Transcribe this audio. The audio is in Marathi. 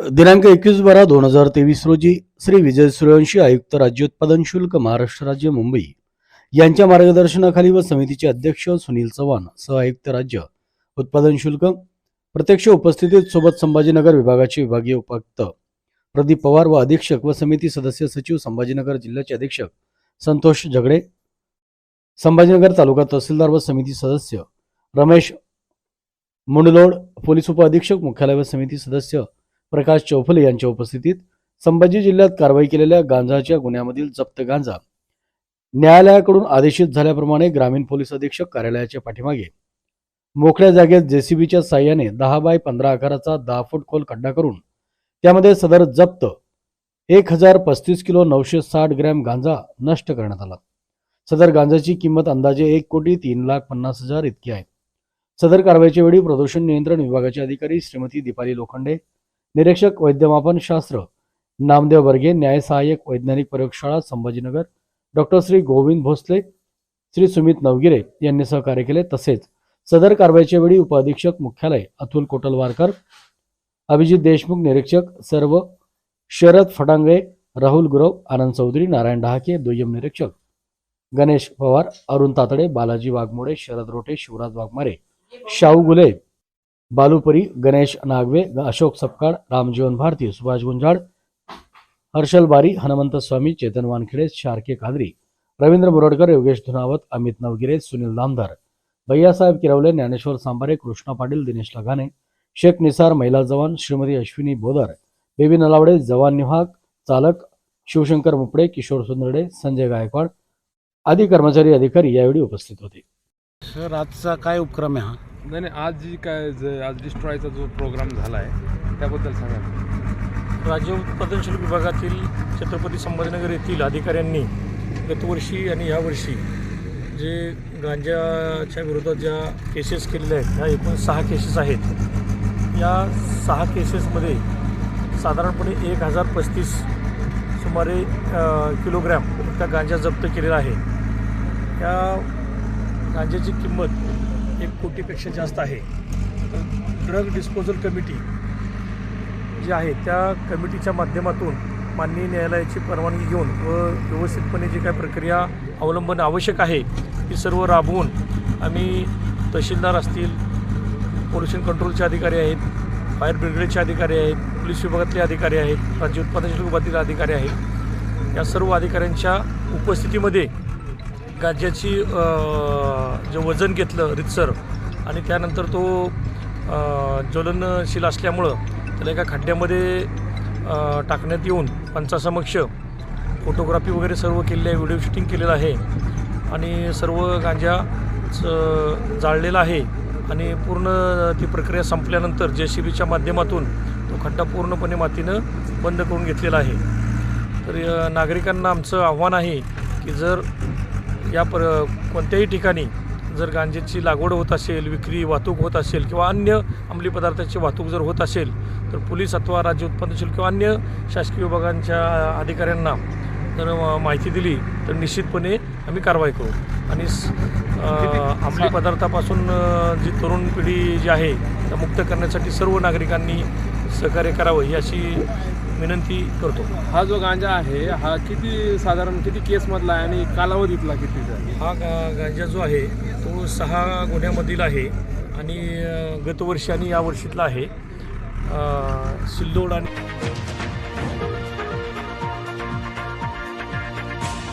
दिनांक एकवीस बारा दोन हजार तेवीस रोजी श्री विजय सूर्यवंशी आयुक्त राज्य उत्पादन शुल्क महाराष्ट्र राज्य मुंबई यांच्या मार्गदर्शनाखाली व समितीचे अध्यक्ष सुनील चव्हाण सह आयुक्त राज्य उत्पादन शुल्क प्रत्यक्ष उपस्थितीत सोबत संभाजीनगर विभागाचे विभागीय उपायुक्त प्रदीप पवार व अधीक्षक व समिती सदस्य सचिव संभाजीनगर जिल्ह्याचे अधीक्षक संतोष झगडे संभाजीनगर तालुका तहसीलदार व समिती सदस्य रमेश मुंडलोड पोलीस उपअधीक्षक मुख्यालय व समिती सदस्य प्रकाश चौफुले यांच्या उपस्थितीत संभाजी जिल्ह्यात कारवाई केलेल्या गांजाच्या गुन्ह्यामधील जप्त गांजा न्यायालयाकडून आदेशित झाल्याप्रमाणे ग्रामीण पोलीस अधीक्षक कार्यालयाच्या पाठीमागे. मोकळ्या जागेत जेसीबीच्या साह्याने दहा बाय पंधरा आकाराचा दहा फूट खोल खड्डा करून त्यामध्ये सदर जप्त एक हजार पस्तीस किलो नऊशे साठ ग्रॅम गांजा नष्ट करण्यात आला. सदर गांजाची किंमत अंदाजे एक कोटी तीन लाख पन्नास हजार इतकी आहे. सदर कारवाईच्या वेळी प्रदूषण नियंत्रण विभागाचे अधिकारी श्रीमती दीपाली लोखंडे निरीक्षक वैद्यमापन शास्त्र नामदेव बर्गे न्याय सहाय्यक वैज्ञानिक प्रयोगशाळा संभाजीनगर. डॉक्टर श्री गोविंद भोसले श्री सुमित नवगिरे यांनी सहकार्य केले. तसेच सदर कारवाईच्या वेळी उपअधीक्षक मुख्यालय अतुल कोटलवारकर अभिजित देशमुख निरीक्षक सर्व शरद फटांगळे राहुल गुरव आनंद चौधरी नारायण डहाके दुय्यम निरीक्षक गणेश पवार अरुण तातडे बालाजी वाघमोडे शरद रोटे शिवराज वाघमारे शाहू गुले बालुपरी गणेश नागवे अशोक सपकाळ रामजीवन भारती सुभाष गुंजाळ हर्षल बारी हनुमंत स्वामी चेतन वानखेडे शारके कादरी रवींद्र मुरडकर योगेश धुनावत अमित नवगिरे सुनील दामदार भैयासाहेब किरवले ज्ञानेश्वर सांबारे कृष्णा पाटील दिनेश लघाने शेख निसार महिला जवान श्रीमती अश्विनी बोदर बेबी नलावडे जवान निहाक चालक शिवशंकर मुपडे किशोर सुंदरडे संजय गायकवाड आदी कर्मचारी अधिकारी यावेळी उपस्थित होते. सर आजचा काय उपक्रम आहे हा? नाही नाही आज जी काय ज- आज डिस्ट्रॉयचा जो प्रोग्राम झाला आहे त्याबद्दल सांगा. राज्य उत्पादन शुल्क विभागातील छत्रपती संभाजीनगर येथील अधिकाऱ्यांनी गतवर्षी आणि यावर्षी जे गांजाच्या विरोधात ज्या केसेस केलेल्या आहेत ह्या एकूण सहा केसेस आहेत. या सहा केसेसमध्ये साधारणपणे एक हजार पस्तीस सुमारे अ, किलोग्रॅम इतका गांजा जप्त केलेला आहे. या गांजाची किंमत एक कोटीपेक्षा जास्त आहे. ड्रग डिस्पोजल कमिटी जी आहे त्या कमिटीच्या माध्यमातून माननीय न्यायालयाची परवानगी घेऊन व व्यवस्थितपणे जी काय प्रक्रिया अवलंबन आवश्यक आहे ती सर्व राबवून आम्ही तहसीलदार असतील पोल्युशन कंट्रोलचे अधिकारी आहेत फायर ब्रिगेडचे अधिकारी आहेत पोलीस विभागातले अधिकारी आहेत राज्य उत्पादन शुल्क विभागातील अधिकारी आहेत. या सर्व अधिकाऱ्यांच्या उपस्थितीमध्ये गाज्याची जे वजन घेतलं रितसर आणि त्यानंतर तो ज्वलनशील असल्यामुळं त्याला एका खड्ड्यामध्ये टाकण्यात येऊन पंचासमक्ष फोटोग्राफी वगैरे सर्व केलेली आहे व्हिडिओ शूटिंग केलेलं आहे आणि सर्व गांजा जाळलेला आहे आणि पूर्ण ती प्रक्रिया संपल्यानंतर जे सी बीच्या माध्यमातून तो खड्डा पूर्णपणे मातीनं बंद करून घेतलेला आहे. तर नागरिकांना आमचं आव्हान आहे की जर या पर कोणत्याही ठिकाणी जर गांजेची लागवड होत असेल विक्री वाहतूक होत असेल किंवा अन्य अंमली पदार्थाची वाहतूक जर होत असेल तर पोलीस अथवा राज्य उत्पन्न शुल्क किंवा अन्य शासकीय विभागांच्या अधिकाऱ्यांना जर माहिती दिली तर निश्चितपणे आम्ही कारवाई करू. आणि अंमली पदार्थापासून जी तरुण पिढी जी आहे त्या मुक्त करण्यासाठी सर्व नागरिकांनी सहकार्य करावं ही अशी विनंती करतो. हा जो गांजा आहे हा किती साधारण किती केसमधला आहे आणि कालावधीतला कितीचा आहे? हा गा गांजा जो आहे तो सहा गुन्ह्यामधील आहे आणि अ, गतवर्षी आणि या वर्षीतला आहे. अ, सिल्लोड आणि